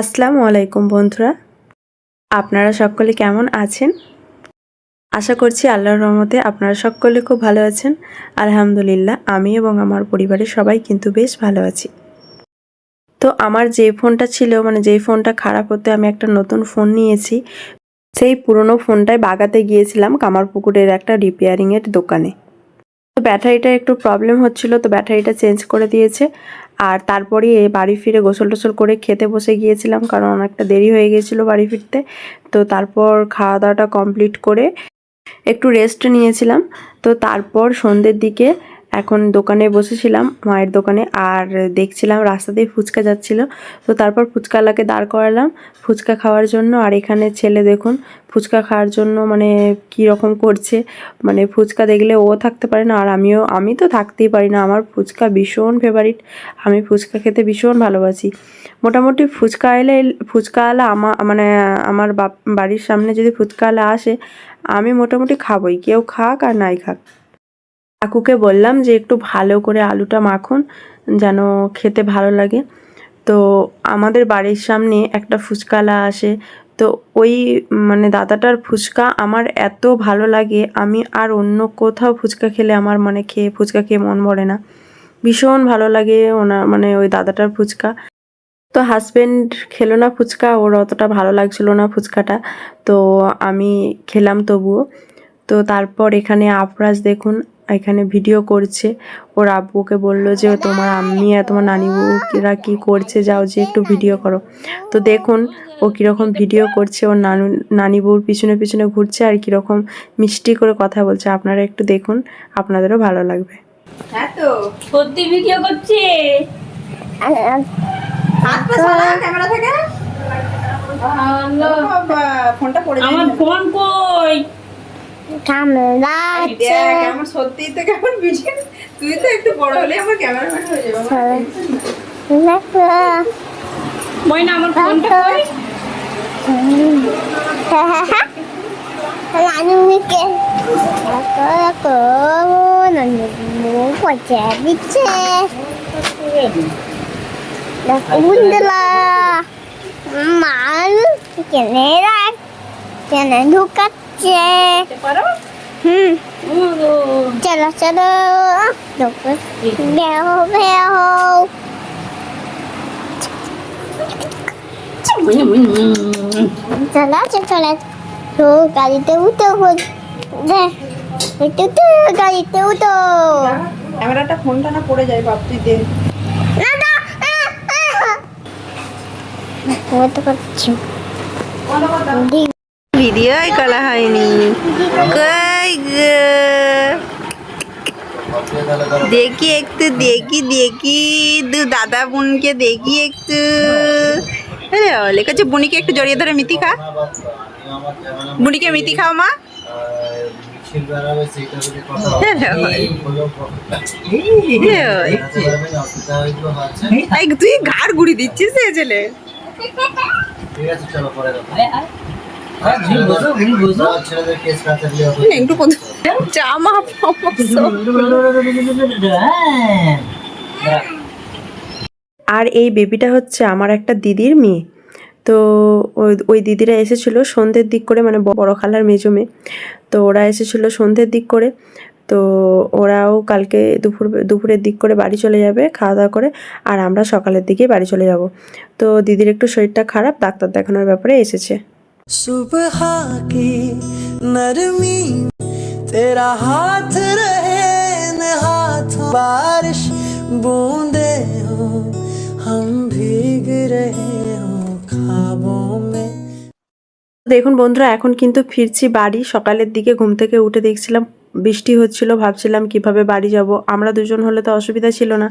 আসসালামু আলাইকুম বন্ধুরা। আপনারা সকলে কেমন আছেন? আশা করছি আল্লাহর রহমতে আপনারা সকলে খুব ভালো আছেন। আলহামদুলিল্লাহ, আমি এবং আমার পরিবারের সবাই কিন্তু বেশ ভালো আছি। তো আমার যে ফোনটা ছিল মানে যেই ফোনটা খারাপ হতে আমি একটা নতুন ফোন নিয়েছি, সেই পুরনো ফোনটায় বাগাতে গিয়েছিলাম কামারপুকুরের একটা রিপেয়ারিংয়ের দোকানে। তো ব্যাটারিটা একটু প্রবলেম হচ্ছিল, তো ব্যাটারিটা চেঞ্জ করে দিয়েছে। আর তারপরে বাড়ি ফিরে গোসল টোসল করে খেতে বসে গিয়েছিলাম, কারণ অনেকটা দেরি হয়ে গিয়েছিল বাড়ি ফিরতে। তো তারপর খাওয়া দাওয়াটা কমপ্লিট করে একটু রেস্ট নিয়েছিলাম। তো তারপর সন্ধ্যের দিকে এখন দোকানে বসেছিলাম, মায়ের দোকানে, আর দেখছিলাম রাস্তা দিয়ে ফুচকা যাচ্ছিল। তো তারপর ফুচকালাকে দাঁড় করালাম ফুচকা খাওয়ার জন্য। আর এখানে ছেলে দেখুন, ফুচকা খাওয়ার জন্য মানে কী রকম করছে? মানে ফুচকা দেখলে ও থাকতে পারে না, আর আমিও, আমি তো থাকতেই পারি না। আমার ফুচকা ভীষণ ফেভারিট আমি ফুচকা খেতে ভীষণ ভালোবাসি। মোটামুটি ফুচকা এলে, ফুচকাওয়ালা আমার মানে আমার বাড়ির সামনে যদি ফুচকাওয়ালা আসে, আমি মোটামুটি খাবই। কেউ খাক আর নাই খাক। কাকুকে বললাম যে একটু ভালো করে আলুটা মাখুন, যেন খেতে ভালো লাগে। তো আমাদের বাড়ির সামনে একটা ফুচকালা আসে। তো ওই মানে দাদাটার ফুচকা আমার এত ভালো লাগে, আমি আর অন্য কোথাও ফুচকা খেলে আমার মানে খেয়ে, ফুচকা খেয়ে মন ভরে না। ভীষণ ভালো লাগে ওনার মানে ওই দাদাটার ফুচকা। তো হাজব্যান্ড খেলো না ফুচকা, ওর অতটা ভালো লাগছিল না ফুচকাটা। তো আমি খেলাম তবুও। তো তারপর এখানে আফরাজ দেখুন এখানে ভিডিও করছে। ওর আব্বুকে বলল যে তোমার আম্মি আর তোমার নানি বউরা কী করছে? যাও যে একটু ভিডিও করো। তো দেখুন ও কীরকম ভিডিও করছে। ওর নানু নানি বউর পিছনে পিছনে ঘুরছে আর কীরকম মিষ্টি করে কথা বলছে। আপনারা একটু দেখুন আপনাদেরও ভালো লাগবে। হ্যাঁ তো। সত্যি ভিডিও করছে? হাত পা সরা ক্যামেরা থেকে? ফোনটা পড়ে আমার ফোন কই? আমার সত্যিই তো কেমন বিশেষ তুই তো একটু বড় হলে আমার ক্যামেরাম্যান হয়ে যাবে না আমার ফোনটা কই রানুকে হচ্ছে হুম। চলো চলো। বেও বেও। চলো চলো তো গাড়িতে উঠো একটু তো গাড়িতে উঠো। ক্যামেরাটা ফোনটা না পড়ে যায় বাপ তুই দে করতে পারছি ভিডিওই করা হয়নি। দেখি একটু, দেখি দেখি। দু দাদা বোনকে দেখি একটু। লেখা বুনিকে একটু জড়িয়ে ধরে মিতি খা। বুনিকে মিতি খাও মা। তুই ঘাড় গুড়ি দিচ্ছিস ছেলে। ছেলেদের কেস কাটালে একটু জামা আর এই বেবিটা হচ্ছে আমার একটা দিদির মেয়ে। তো ওই ওই দিদিরা এসেছিল সন্ধ্যের দিক করে মানে বড় খালার মেজো মেয়ে। তো ওরা এসেছিল সন্ধ্যের দিক করে। তো ওরাও কালকে দুপুর দুপুরের দিক করে বাড়ি চলে যাবে খাওয়া দাওয়া করে। আর আমরা সকালের দিকেই বাড়ি চলে যাব। তো দিদির একটু শরীরটা খারাপ ডাক্তার দেখানোর ব্যাপারে এসেছে। सुबह की नरमी तेरा हाथ रहे न हाथ बारिश बूंदे हो हम भीग रहे हो ख्वाबों में দেখুন বন্ধুরা এখন কিন্তু ফিরছি বাড়ি সকালের দিকে ঘুম থেকে উঠে দেখছিলাম বৃষ্টি হচ্ছিল, ভাবছিলাম কীভাবে বাড়ি যাব। আমরা দুজন হলে তো অসুবিধা ছিল না,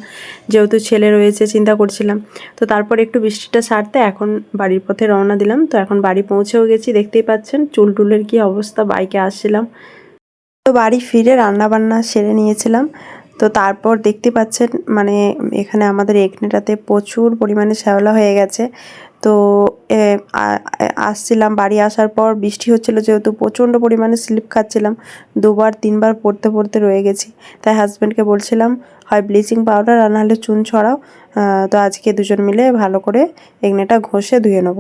যেহেতু ছেলে রয়েছে, চিন্তা করছিলাম। তো তারপর একটু বৃষ্টিটা সারতে এখন বাড়ির পথে রওনা দিলাম। তো এখন বাড়ি পৌঁছেও গেছি, দেখতেই পাচ্ছেন চুল টুলের কি অবস্থা, বাইকে আসছিলাম। তো বাড়ি ফিরে রান্না বান্না সেরে নিয়েছিলাম। তো তারপর দেখতে পাচ্ছেন মানে এখানে আমাদের একনেটাতে প্রচুর পরিমাণে শ্যাওলা হয়ে গেছে। তো আসছিলাম বাড়ি আসার পর বৃষ্টি হচ্ছিল যেহেতু প্রচণ্ড পরিমাণে স্লিপ খাচ্ছিলাম, দুবার তিনবার পড়তে পড়তে রয়ে গেছি। তাই হাজব্যান্ডকে বলছিলাম, হয় ব্লিচিং পাউডার আর নাহলে চুন ছড়াও। তো আজকে দুজন মিলে ভালো করে এগনেটা ঘষে ধুয়ে নেব।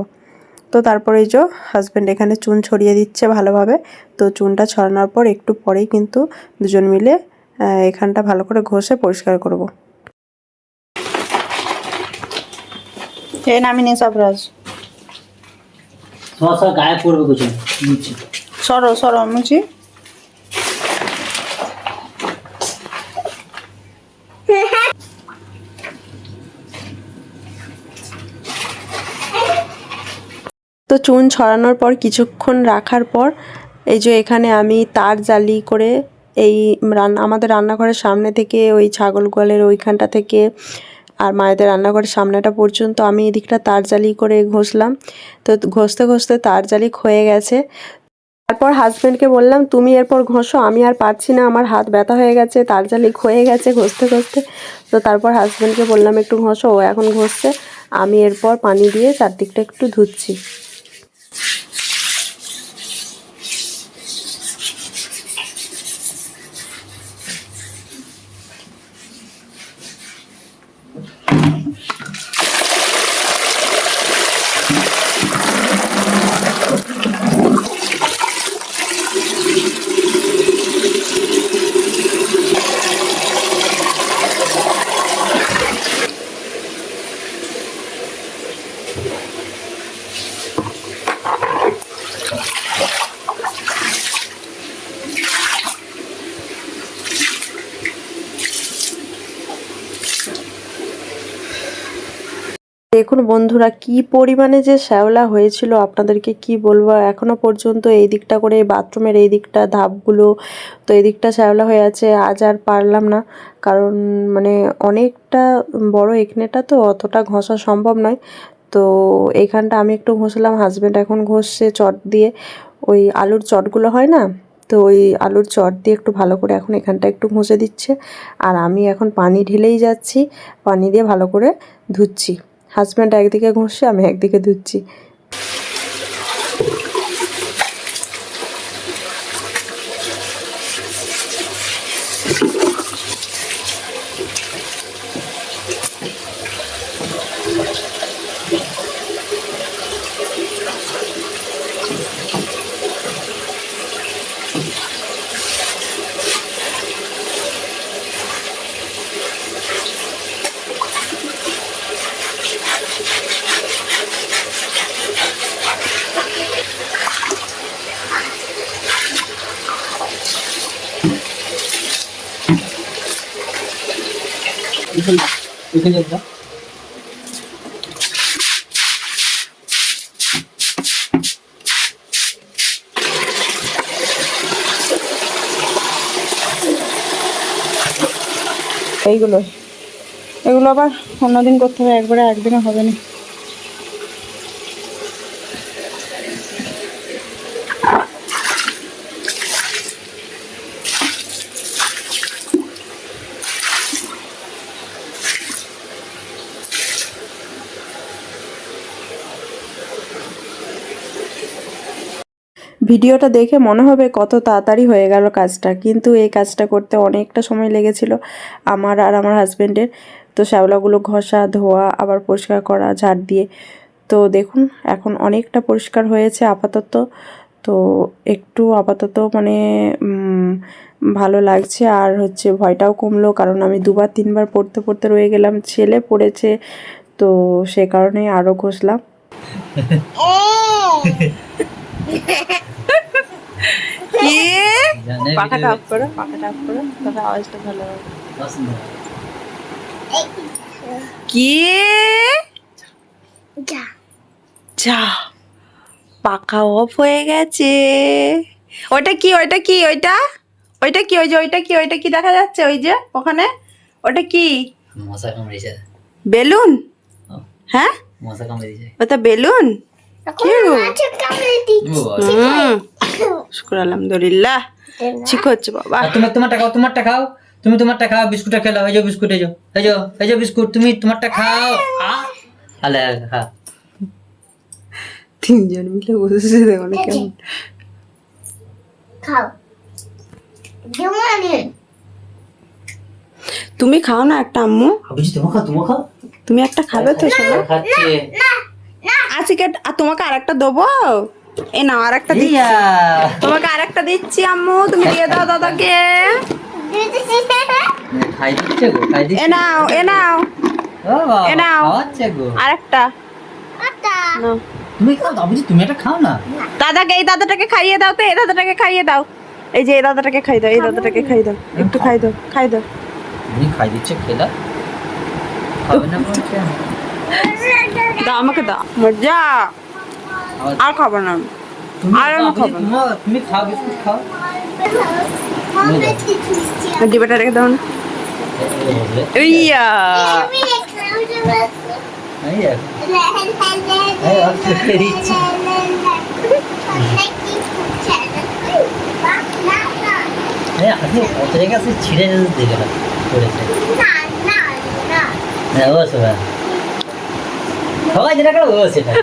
তো তারপরে এই যে হাজব্যান্ড এখানে চুন ছড়িয়ে দিচ্ছে ভালোভাবে। তো চুনটা ছড়ানোর পর একটু পরেই কিন্তু দুজন মিলে হ্যাঁ, এখানটা ভালো করে ঘষে পরিষ্কার করব। এই নামিনি সব সরো সরো মুচি। তো চুন ছড়ানোর পর কিছুক্ষণ রাখার পর এই যে এখানে আমি তার জালি করে এই রান্না, আমাদের রান্নাঘরের সামনে থেকে ওই ছাগল গোয়ালের ওইখানটা থেকে আর মায়েদের রান্নাঘরের সামনেটা পর্যন্ত আমি এদিকটা তার জালি করে ঘষলাম। তো ঘষতে ঘষতে তার জালি ক্ষয়ে গেছে। তারপর হাজব্যান্ডকে বললাম, তুমি এরপর ঘষো, আমি আর পারছি না, আমার হাত ব্যথা হয়ে গেছে, তার জালি ক্ষয়ে গেছে ঘষতে ঘষতে। তো তারপর হাজব্যান্ডকে বললাম, একটু ঘষো, ও এখন ঘষছে, আমি এরপর পানি দিয়ে চারদিকটা একটু ধুচ্ছি। দেখুন বন্ধুরা, কি পরিমাণে যে শ্যাওলা হয়েছিল আপনাদেরকে কি বলব, এখনও পর্যন্ত এই দিকটা করে বাথরুমের এই দিকটা, ধাপগুলো, তো এই দিকটা শ্যাওলা হয়ে আছে, আজ আর পারলাম না। কারণ মানে অনেকটা বড় এখানেটা তো অতটা ঘষা সম্ভব নয়। তো এইখানটা আমি একটু ঘষলাম হাজব্যান্ড এখন ঘষছে চট দিয়ে। ওই আলুর চটগুলো হয় না? তো ওই আলুর চট দিয়ে একটু ভালো করে এখন এখানটা একটু ঘষে দিচ্ছে। আর আমি এখন পানি ঢেলেই যাচ্ছি, পানি দিয়ে ভালো করে ধুচ্ছি। হাজব্যান্ড একদিকে ঘষছে, আমি একদিকে ধুচ্ছি। এখানে যাবা এইগুলো এগুলো আবার অন্যদিন করতে হবে একবারে একদিনে হবে না। ভিডিওটা দেখে মনে হবে কত তাড়াতাড়ি হয়ে গেল কাজটা কিন্তু এই কাজটা করতে অনেকটা সময় লেগেছিল আমার আর আমার হাজব্যান্ডের তো শ্যাওলাগুলো ঘষা ধোয়া আবার পরিষ্কার করা ঝাড় দিয়ে। তো দেখুন এখন অনেকটা পরিষ্কার হয়েছে আপাতত। তো একটু আপাতত মানে ভালো লাগছে। আর হচ্ছে ভয়টাও কমলো কারণ আমি দুবার তিনবার পড়তে পড়তে রয়ে গেলাম। ছেলে পড়েছে তো সে কারণে আরও ঘষলাম। কি? পাখাটা অফ করো পাখাটা অফ করো তবে আওয়াজটা ভালো হবে। কি? যা। যা পাখা অফ হয়ে গেছে। ওইটা কি ওইটা কি ওইটা? ওইটা কি ওই যে ওইটা কি ওইটা কি দেখা যাচ্ছে ওই যে ওখানে? ওটা কি? মশা কামড়েছে। বেলুন? হ্যাঁ? মশা কামড়েছে। ওটা বেলুন? কামড়ে দিচ্ছি। হুম। শুক্র আলহামদুলিল্লাহ। ঠিক হচ্ছে বাবা। আর তুমি তোমারটা খাও তোমারটা খাও। তুমি তোমারটা খাও বিস্কুটটা খেলো এই যে বিস্কুট এই যে এই যে এই যে বিস্কুট তুমি তোমারটা খাও। আলে হ্যাঁ তিনজন মিলে বসেছে দেখো না কেমন। খাও। তুমি খাও না একটা আম্মু? তুমি একটা খাবে তো সবাই খাচ্ছে। আজকে আর তোমাকে আরেকটা দেবো? এ নাও আরেকটা দিচ্ছি। ইয়া তোমাকে আরেকটা দিচ্ছি আম্মু। তুমি দিয়ে দাও দাদাকে। দিচ্ছে এ নাও এ নাও। ও বাবা, এ নাও। খাওয়াচ্ছে গো। তুমি খাও দাও তুমি এটা খাও না। দাদাকে এই দাদাটাকে খাইয়ে দাও তো এই দাদাটাকে খাইয়ে দাও। এই যে এই দাদাটাকে খাই দাও এই দাদাটাকে খাই দাও। একটু খাই দাও খাই দাও। তুমি খাই দিচ্ছে খেলা খাবে না দাও আমাকে দাও। মজা। আর খাব না। আর আমি খাব তুমি খাও বিস্কুট খাও। ডিবাটা রেখে দাও না। ইয়া। আপনি কত জায়গা ছিঁড়ে দেখে না হ্যাঁ ও সবাই সবাই যেটা করে ও সেটা।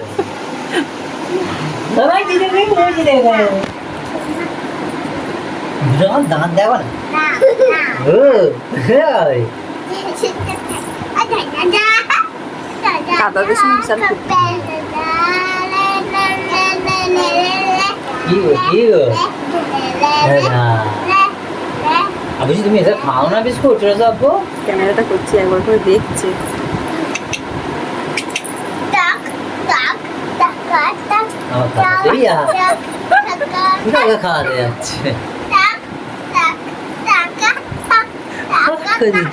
সবাই যেটা করে ও সেটা করে বিরাট দাঁত দেওয়া না ও ওই। দাদাদের সঙ্গে বিশাল কি গো কি গো? হ্যাঁ, আমি তুমি এটা খাও না বিস্কুট রোজা আব্বু ক্যামেরাটা করছি একবার করে দেখছি। খাওয়াতে যাচ্ছে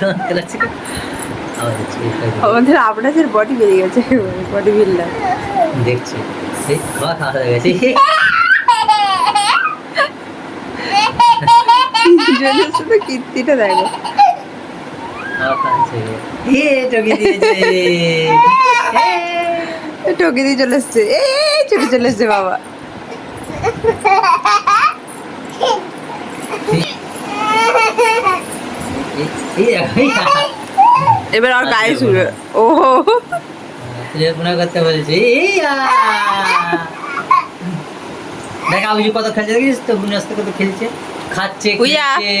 দাঁত কেলাচ্ছে আবার হচ্ছে, এই খাই দিই। আমাদের আপনাদের বডি বেরিয়ে গেছে বডি বিল্ডার দেখছি খাওয়া খাওয়া হয়ে গেছে। শুধু কীর্তিটা দেখো। খাওয়া দিয়েছে। টকে দিয়ে চলে এসছে। এই চলে চলে এসছে বাবা। এবার আর গায়ে শুরু ও। রিপনা করতে বলেছে। দেখ যে কত খেলছে দেখিস তো বুনি আস্তে কত খেলছে। খাচ্ছে। খেলছে।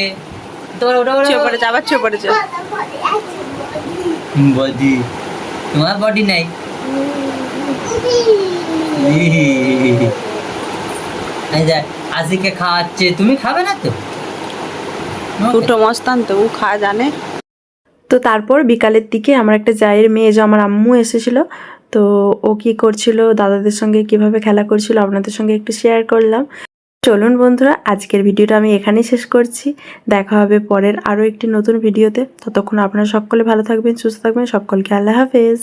তোমার ওটা ওটা পড়েছে আবার পড়েছে বডি। তোমার বডি নাই। এই আজিকে খাওয়াচ্ছে। তুমি খাবে না তো? দুটো মস্তান তো ও খাওয়া জানে। তো তারপর বিকালের দিকে আমার একটা জায়ের মেয়ে যে আমার আম্মু এসেছিল তো ও কি করছিল দাদাদের সঙ্গে কীভাবে খেলা করছিল আপনাদের সঙ্গে একটু শেয়ার করলাম। চলুন বন্ধুরা আজকের ভিডিওটা আমি এখানেই শেষ করছি। দেখা হবে পরের আরও একটি নতুন ভিডিওতে। ততক্ষণ আপনারা সকলে ভালো থাকবেন সুস্থ থাকবেন সকলকে আল্লাহ হাফেজ।